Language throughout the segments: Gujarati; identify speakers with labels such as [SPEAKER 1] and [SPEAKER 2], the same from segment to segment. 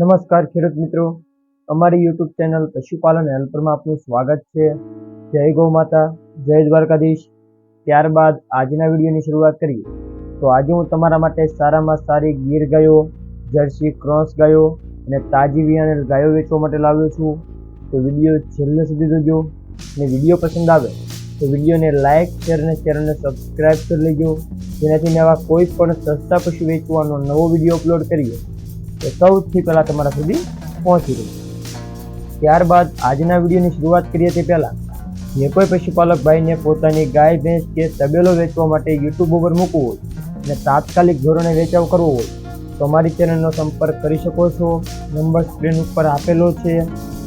[SPEAKER 1] નમસ્કાર ખેડૂત મિત્રો. અમારી યુટ્યુબ ચેનલ પશુપાલન હેલ્પરમાં આપનું સ્વાગત છે. જય ગૌ માતા, જય દ્વારકાધીશ. ત્યારબાદ આજના વિડીયોની શરૂઆત કરીએ. તો આજે હું તમારા માટે સારામાં સારી ગીર ગાયો, જર્સી ક્રોસ ગાયો અને તાજી વિયાણેલ ગાયો વેચવા માટે લાવ્યો છું. તો વીડિયો છેલ્લે સુધી જોજો અને વીડિયો પસંદ આવે તો વિડીયોને લાઇક શેર અને ચેનલને સબસ્ક્રાઇબ કરી લેજો. જેનાથી નવા કોઈ પણ સસ્તા પશુ વેચવાનો નવો વીડિયો અપલોડ કરીએ. તો સૌથી પહેલાં તમારા સુધી પહોંચી રહ્યું ત્યારબાદ આજના વિડીયોની શરૂઆત કરીએ તે પહેલાં, જે કોઈ પશુપાલક ભાઈને પોતાની ગાય, ભેંસ કે તબેલો વેચવા માટે યુટ્યુબ ઉપર મૂકવું હોય અને તાત્કાલિક ધોરણે વેચાવ કરવો હોય, તો અમારી ચેનલનો સંપર્ક કરી શકો છો. નંબર સ્ક્રીન ઉપર આપેલો છે.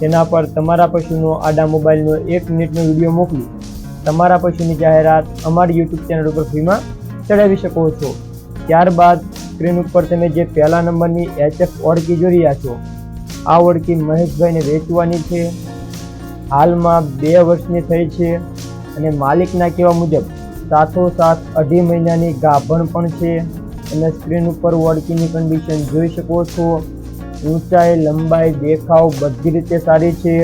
[SPEAKER 1] તેના પર તમારા પશુનો આડા મોબાઈલનો એક મિનિટનો વીડિયો મોકલી તમારા પશુની જાહેરાત અમારી યુટ્યુબ ચેનલ ઉપર ફ્રીમાં ચડાવી શકો છો. ત્યારબાદ સ્ક્રીન ઉપર તમે જે પહેલા નંબરની એચએફ ઓળખી જોઈ રહ્યા છો, આ ઓળખી મહેશભાઈને વેચવાની છે. હાલમાં બે વર્ષની થઈ છે અને માલિકના કહેવા મુજબ સાથોસાથ અઢી મહિનાની ગાભણ પણ છે. અને સ્ક્રીન ઉપર ઓળખીની કન્ડિશન જોઈ શકો છો. ઊંચાઈ, લંબાઈ, દેખાવ બધી રીતે સારી છે.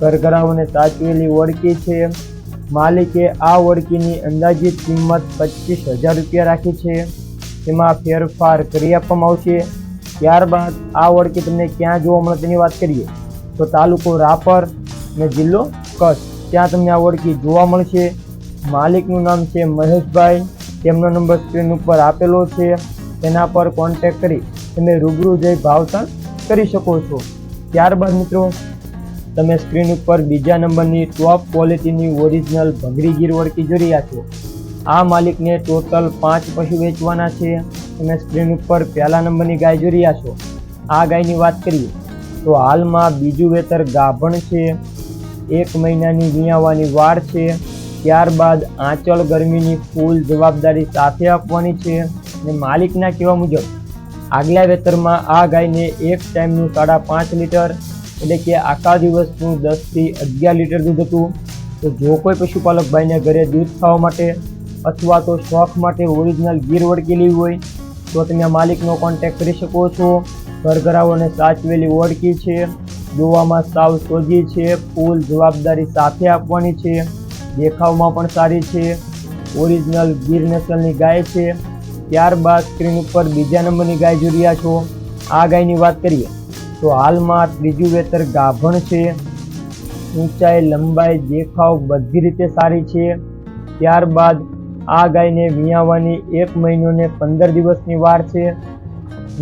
[SPEAKER 1] ઘરઘરાઓને સાચવેલી ઓળખી છે. માલિકે આ ઓળખીની અંદાજિત કિંમત પચીસ હજાર રૂપિયા રાખી છે. તેમાં ફેરફાર કરી આપવામાં આવશે. ત્યારબાદ આ ઓળખી તમને ક્યાં જોવા મળે તેની વાત કરીએ. તો તાલુકો રાપર અને જિલ્લો કચ્છ. ત્યાં તમને આ ઓળખી જોવા મળશે. માલિકનું નામ છે મહેશભાઈ. તેમનો નંબર સ્ક્રીન ઉપર આપેલો છે. તેના પર કોન્ટેક કરી તમે રૂબરૂ જઈ ભાવતાલ કરી શકો છો. ત્યારબાદ મિત્રો, તમે સ્ક્રીન ઉપર બીજા નંબરની ટોપ ક્વોલિટીની ઓરિજિનલ ભંગરી ગીર ઓળખી જોઈ રહ્યા છો. આ માલિકને ટોટલ પાંચ પશુ વેચવાના છે તમે સ્ક્રીન ઉપર પહેલા નંબરની ગાય જોઈ રહ્યા છો. આ ગાયની વાત કરીએ, તો હાલમાં બીજું વેતર ગાભણ છે, એક મહિનાની વિયાવાની વાર છે, ત્યારબાદ આંચળ ગરમીની ફૂલ જવાબદારી સાથે આપવાની છે અને માલિકના કહેવા મુજબ, આગલા વેતરમાં આ ગાયને એક ટાઈમનું સાડા પાંચ લીટર એટલે કે આખા દિવસનું દસથી અગિયાર લીટર દૂધ હતું. તો જો કોઈ પશુપાલક ભાઈને ઘરે દૂધ ખાવા માટે અથવા તો શોખ માટે ઓરિજિનલ ગીર વળગી લેવી હોય, તો તમે માલિકનો કોન્ટેક્ટ કરી શકો છો. ઘરઘરાઓને સાચવેલી ઓળખી છે. દોવામાં સાવ સોજી છે. ફૂલ જવાબદારી સાથે આપવાની છે. દેખાવમાં પણ સારી છે. ઓરિજિનલ ગીર નસલની ગાય છે. ત્યારબાદ સ્ક્રીન ઉપર બીજા નંબરની ગાય જોઈ રહ્યા છો. આ ગાયની વાત કરીએ, તો હાલમાં ત્રીજું વેતર ગાભણ છે. ઊંચાઈ, લંબાઈ, દેખાવ બધી રીતે સારી છે. ત્યારબાદ આ ગાયને વિયાવાની એક મહિનો ને પંદર દિવસની વાર છે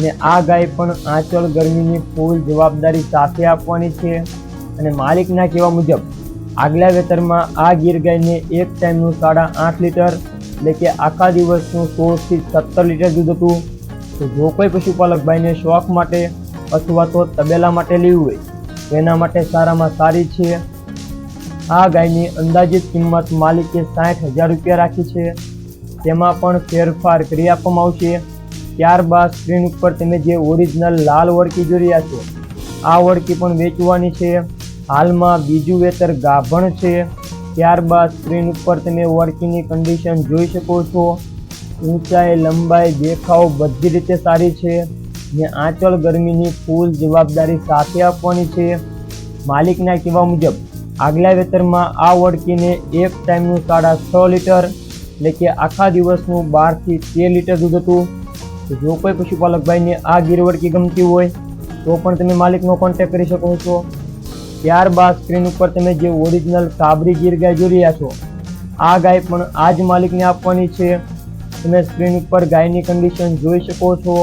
[SPEAKER 1] ને આ ગાય પણ આંચળ ગરમીની ફૂલ જવાબદારી સાથે આપવાની છે અને માલિકના કહેવા મુજબ, આગલા વેતરમાં આ ગીર ગાયને એક ટાઈમનું સાડા આઠ લીટર એટલે કે આખા દિવસનું સોળથી સત્તર લીટર દૂધ હતું. તો જો કોઈ પશુપાલક ભાઈને શોખ માટે અથવા તો તબેલા માટે લેવું હોય તેના માટે સારામાં સારી છે. આ ગાયની અંદાજિત કિંમત માલિકે સાઠ હજાર રૂપિયા રાખી છે. તેમાં પણ ફેરફાર કરી આપવામાં આવશે. ત્યારબાદ સ્ક્રીન ઉપર તમે જે ઓરિજિનલ લાલ વળકી જોઈ રહ્યા છો, આ વળકી પણ વેચવાની છે. હાલમાં બીજું વેતર ગાભણ છે. ત્યારબાદ સ્ક્રીન ઉપર તમે વળકીની કન્ડિશન જોઈ શકો છો. ઊંચાઈ, લંબાઈ, દેખાવ બધી રીતે સારી છે ને આંચળ ગરમીની ફૂલ જવાબદારી સાથે આપવાની છે. માલિકના કહેવા મુજબ આગલા વેતરમાં આ વળકીને એક ટાઈમનું સાડા છ લીટર, એટલે કે આખા દિવસનું બારથી તેર લીટર દૂધ હતું. તો જો કોઈ પશુપાલકભાઈને આ ગીર વળકી ગમતી હોય, તો પણ તમે માલિકનો કોન્ટેક્ટ કરી શકો છો. ત્યારબાદ સ્ક્રીન ઉપર તમે જે ઓરિજિનલ કાબરી ગીર ગાય જોઈ રહ્યા છો, આ ગાય પણ આ જ માલિકને આપવાની છે. તમે સ્ક્રીન ઉપર ગાયની કન્ડિશન જોઈ શકો છો.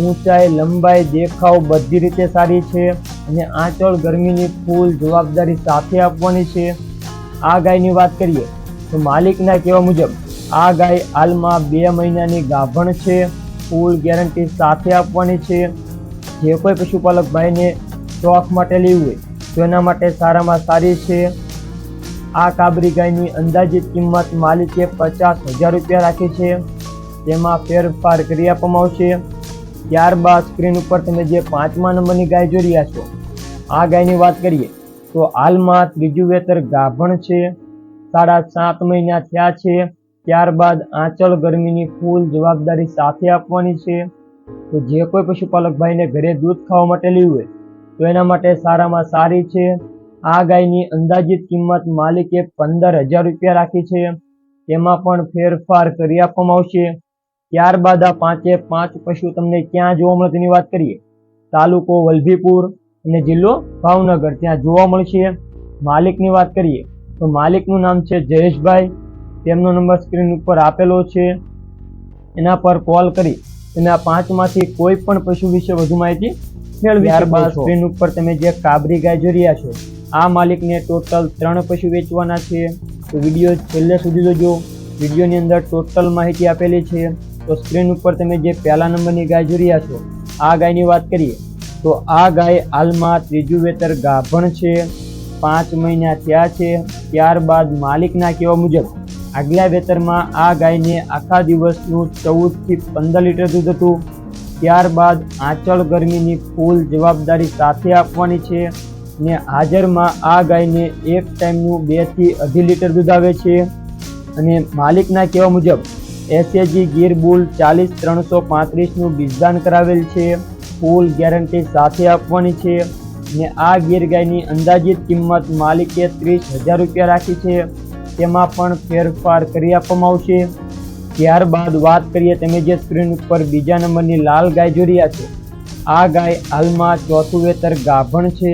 [SPEAKER 1] ઊંચાઈ, લંબાઈ, દેખાવ બધી રીતે સારી છે. અને આંચળ ગરમીની ફૂલ જવાબદારી સાથે આપવાની છે. આ ગાયની વાત કરીએ તો માલિકના કહેવા મુજબ આ ગાય હાલમાં બે મહિનાની ગાભણ છે. ફૂલ ગેરંટી સાથે આપવાની છે. જે કોઈ પશુપાલક ભાઈને શોખ માટે લેવું હોય તો એના માટે સારામાં સારી છે. આ કાબરી ગાયની અંદાજિત કિંમત માલિકે પચાસ હજાર રૂપિયા રાખી છે. તેમાં ફેરફાર કરી આપવામાં આવશે. ત્યારબાદ સ્ક્રીન ઉપર તમે જે પાંચમા નંબરની ગાય જોઈ રહ્યા છો, આ ગાયની વાત કરીએ, તો હાલમાં ત્રીજું વેતર ગાભણ છે, સાડા સાત મહિના થયા છે, ત્યારબાદ આંચળ ગરમીની ફૂલ જવાબદારી સાથે આપવાની છે, તો જે કોઈ પશુપાલક ભાઈને ઘરે દૂધ ખાવા માટે લેવું હોય, તો એના માટે સારામાં સારી છે, આ ગાયની અંદાજિત કિંમત માલિકે પંદર હજાર રૂપિયા રાખી છે, તેમાં પણ ફેરફાર કરી આપવામાં આવશે ત્યારબાદ આ પાંચે પાંચ પશુ તમને ક્યાં જોવા મળે તેની વાત કરીએ. તાલુકો વલભીપુર અને જિલ્લો ભાવનગર. ત્યાં જોવા મળશે માલિકની વાત કરીએ તો માલિકનું નામ છે જયેશભાઈ. તેમનો નંબર સ્ક્રીન ઉપર આપેલો છે. એના પર કોલ કરી તમે આ પાંચમાંથી કોઈ પણ પશુ વિશે વધુ માહિતી મેળવી ત્યારબાદ સ્ક્રીન ઉપર તમે જે કાબરી ગાય જોઈ રહ્યા છો આ માલિકને ટોટલ ત્રણ પશુ વેચવાના છે. તો વીડિયો છેલ્લે સુધી જોજો. વિડીયોની અંદર ટોટલ માહિતી આપેલી છે. તો સ્ક્રીન ઉપર તમે જે પહેલા નંબરની ગાય જોઈ રહ્યા છો, આ ગાયની વાત કરીએ, તો આ ગાય હાલમાં ત્રીજું વેતર ગાભણ છે, પાંચ મહિના થયા છે, ત્યારબાદ માલિકના કહેવા મુજબ આગલા વેતરમાં આ ગાયને આખા દિવસનું ચૌદથી પંદર લીટર દૂધ હતું, ત્યારબાદ આંચળ ગરમીની ફૂલ જવાબદારી સાથે આપવાની છે ને હાજરમાં આ ગાયને એક ટાઈમનું બેથી અઢી લીટર દૂધ આવે છે અને માલિકના કહેવા મુજબ એસએજી ગીર બુલ ચાલીસ ત્રણસો પાંત્રીસનું બીજદાન કરાવેલ છે. ફૂલ ગેરંટી સાથે આપવાની છે ને આ ગીર ગાયની અંદાજિત કિંમત માલિકે ત્રીસ હજાર રૂપિયા રાખી છે. તેમાં પણ ફેરફાર કરી આપવામાં આવશે. ત્યારબાદ વાત કરીએ તમે જે સ્ક્રીન ઉપર બીજા નંબરની લાલ ગાય જોઈ રહ્યા છે. આ ગાય હાલમાં ચોથું વેતર ગાભણ છે.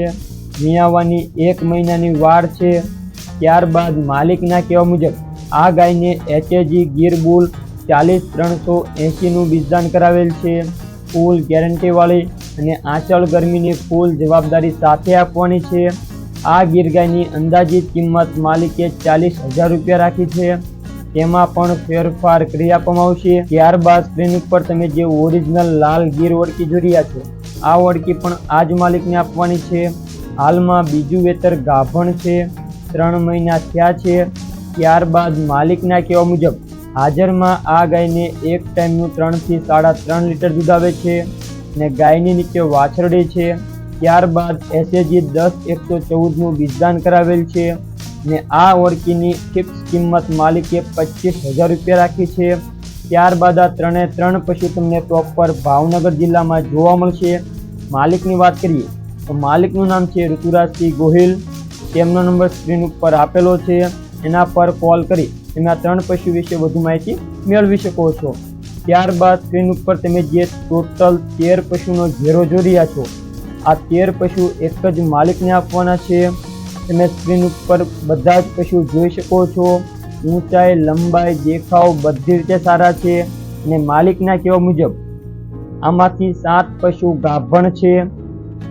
[SPEAKER 1] મિયાવાની એક મહિનાની વાર છે. ત્યારબાદ માલિકના કહેવા મુજબ આ ગાયને એચએજી ગીર બુલ ચાલીસ ત્રણસો એંશીનું બીજદાન કરાવેલ છે. ફૂલ ગેરંટીવાળી અને આંચળ ગરમીની ફૂલ જવાબદારી સાથે આપવાની છે. આ ગીર ગાયની અંદાજિત કિંમત માલિકે ચાલીસ હજાર રૂપિયા રાખી છે. તેમાં પણ ફેરફાર કરી આપવામાં આવશે. ત્યારબાદ સ્ક્રીન ઉપર તમે જે ઓરિજિનલ લાલ ગીર વડકી જોઈ રહ્યા છો, આ વડકી પણ આ જ માલિકને આપવાની છે. હાલમાં બીજું વેતર ગાભણ છે. ત્રણ મહિના થયા છે. ત્યારબાદ માલિકના કહેવા મુજબ હાજરમાં આ ગાયને એક ટાઈમનું ત્રણથી સાડા ત્રણ લીટર દૂધ આવે છે ને ગાયની નીચે વાછરડી છે. ત્યારબાદ એસએજી દસ એકસો ચૌદનું બીજદાન કરાવેલ છે ને આ ઓળકીની ફિક્સ કિંમત માલિકે પચીસ હજાર રૂપિયા રાખી છે. ત્યારબાદ આ ત્રણે ત્રણ પશુ તમને પ્રોપર ભાવનગર જિલ્લામાં જોવા મળશે. માલિકની વાત કરીએ તો માલિકનું નામ છે ઋતુરાજસિંહ ગોહિલ. તેમનો નંબર સ્ક્રીન ઉપર આપેલો છે. એના પર કોલ કરી તમે ત્રણ પશુ વિશે વધુ માહિતી મેળવી શકો છો. ત્યારબાદ સ્ક્રીન ઉપર તમે જે ટોટલ તેર પશુનો ઘેરો જોઈ રહ્યા છો, આ તેર પશુ એક જ માલિકને આપવાના છે. તમે સ્ક્રીન ઉપર બધા જ પશુ જોઈ શકો છો. ઊંચાઈ, લંબાઈ, દેખાવ બધી રીતે સારા છે અને માલિકના કહેવા મુજબ આમાંથી સાત પશુ ગાભણ છે.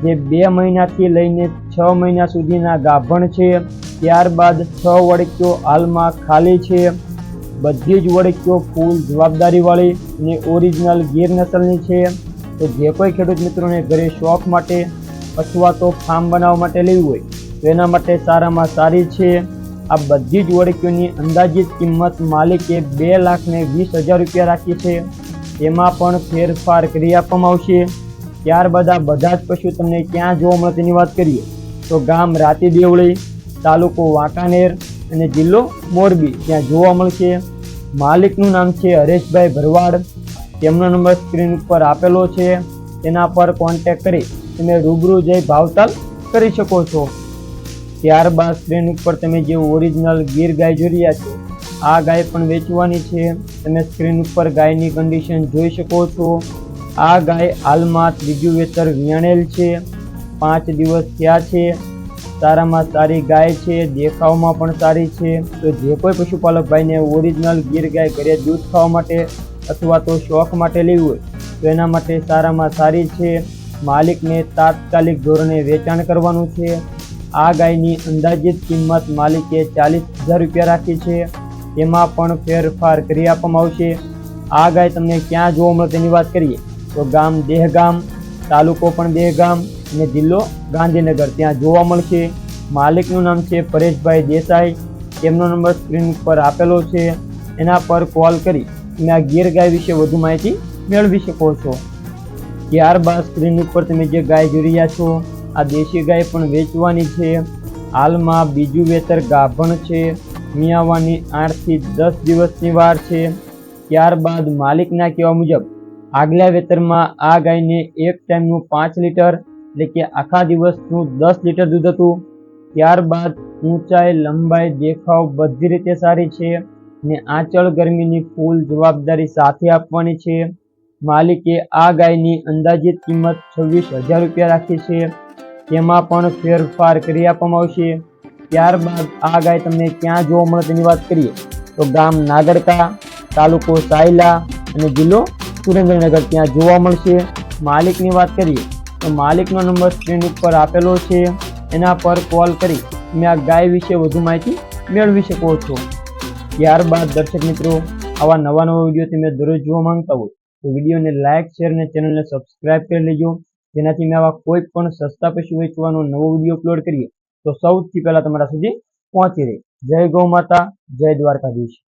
[SPEAKER 1] જે બે મહિનાથી લઈને છ મહિના સુધીના ગાભણ છે. ત્યારબાદ છ વડકીઓ હાલમાં ખાલી છે. બધી જ વડકીઓ ફૂલ જવાબદારીવાળી અને ઓરિજિનલ ગીર નસલની છે. તો જે કોઈ ખેડૂત મિત્રોને ઘરે શોખ માટે અથવા તો ફાર્મ બનાવવા માટે લેવું હોય, તો એના માટે સારામાં સારી છે. આ બધી જ વડકીઓની અંદાજિત કિંમત માલિકે બે લાખને વીસ હજાર રૂપિયા રાખી છે. તેમાં પણ ફેરફાર કરી આપવામાં આવશે. ત્યારબાદ આ બધા જ પશુ તમને ક્યાં જોવા મળે તેની વાત કરીએ. તો ગામ રાતી દેવળી તાલુકો વાંકાનેર અને જિલ્લો મોરબી. ત્યાં જોવા મળશે. માલિકનું નામ છે હરેશભાઈ ભરવાડ. તેમનો નંબર સ્ક્રીન ઉપર આપેલો છે. તેના પર કોન્ટેક કરી તમે રૂબરૂ જઈ ભાવતાલ કરી શકો છો. ત્યારબાદ સ્ક્રીન ઉપર તમે જે ઓરિજિનલ ગીર ગાય જોઈ રહ્યા છો, આ ગાય પણ વેચવાની છે. તમે સ્ક્રીન ઉપર ગાયની કન્ડિશન જોઈ શકો છો. આ ગાય હાલમાં ત્રીજું વેતર વિયાણેલ છે. પાંચ દિવસ થયા છે. સારામાં સારી ગાય છે, દેખાવમાં પણ સારી છે. તો જે કોઈ પશુપાલક ભાઈને ઓરિજિનલ ગીર ગાય ઘરે દૂધ ખાવા માટે અથવા તો શોખ માટે લેવું હોય, તો એના માટે સારામાં સારી છે. માલિકને તાત્કાલિક ધોરણે વેચાણ કરવાનું છે. આ ગાયની અંદાજિત કિંમત માલિકે ચાલીસ હજાર રૂપિયા રાખી છે. એમાં પણ ફેરફાર કરી આપવામાં આવશે. આ ગાય તમને ક્યાં જોવા મળે તેની વાત કરીએ. તો ગામ દેહગામ, તાલુકો પણ દેહગામ અને જિલ્લો ગાંધીનગર. ત્યાં જોવા મળશે. માલિકનું નામ છે પરેશભાઈ દેસાઈ. તેમનો નંબર સ્ક્રીન ઉપર આપેલો છે. એના પર કોલ કરી તમે આ ગીર ગાય વિશે વધુ માહિતી મેળવી શકો છો. ત્યારબાદ સ્ક્રીન ઉપર તમે જે ગાય જોઈ રહ્યા છો, આ દેશી ગાય પણ વેચવાની છે. હાલમાં બીજું વેતર ગાભણ છે. મિયાવાની આઠથી દસ દિવસની વાર છે. ત્યારબાદ માલિકના કહેવા મુજબ, આગલા વેતરમાં આ ગાયને એક ટાઈમનું પાંચ લીટર એટલે કે આખા દિવસનું દસ લીટર દૂધ હતું. ત્યારબાદ ઊંચાઈ, લંબાઈ, દેખાવ બધી રીતે સારી છે ને આંચળ ગરમીની ફૂલ જવાબદારી સાથે આપવાની છે. માલિકે આ ગાયની અંદાજિત કિંમત છવ્વીસ હજાર રૂપિયા રાખી છે. તેમાં પણ ફેરફાર કરી આપવામાં આવશે. ત્યારબાદ આ ગાય તમને ક્યાં જોવા મળે તેની વાત કરીએ. તો ગામ નાગડકા તાલુકો સાયલા અને જિલ્લો સુરેન્દ્રનગર ત્યાં જોવા મળશે. માલિકની વાત કરીએ માલિકનો નંબર સ્ક્રીન ઉપર આપેલો છે. એના પર કોલ કરી તમે આ ગાય વિશે વધુ માહિતી મેળવી શકો છો. ત્યારબાદ દર્શક મિત્રો, આવા નવા નવા વીડિયો તમે દરરોજ જોવા માંગતા હોય તો વિડીયોને લાઇક, શેર અને ચેનલને સબસ્ક્રાઇબ કરી લેજો. જેનાથી મેં આવા કોઈ પણ સસ્તા પશુ વેચવાનો નવો વીડિયો અપલોડ કરીએ તો સૌથી પહેલાં તમારા સુધી પહોંચી રહે. જય ગૌ માતા, જય દ્વારકાધીશ.